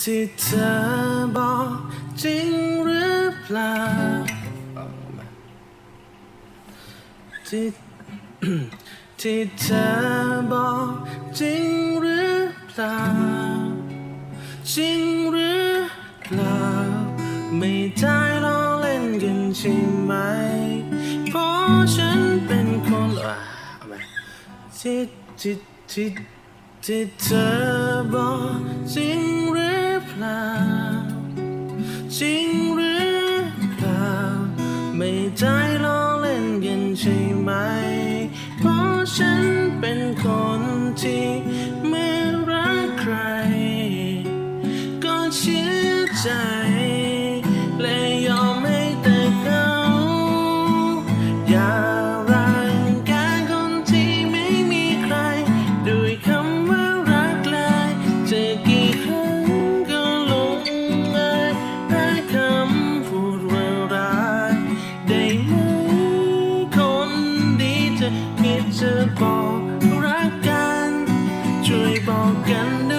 ที่เธอบอกจริงหรือเปล่าที่ที่เธอบอกจริงหรือเปล่า จริงหรือเปล่า ไม่ได้ล้อเล่นกันใช่ไหม เพราะฉันเป็นคนอะเอาไปที่ที่ที่ที่เธอบอกจริง ล่า จริงหรือเปล่า ไม่ใจล้อเล่นกันใช่ไหม เพราะฉันเป็นคนที่ไม่รักใคร ก็เชื่อใจ มีจะบอกรักกัน ช่วยบอกกัน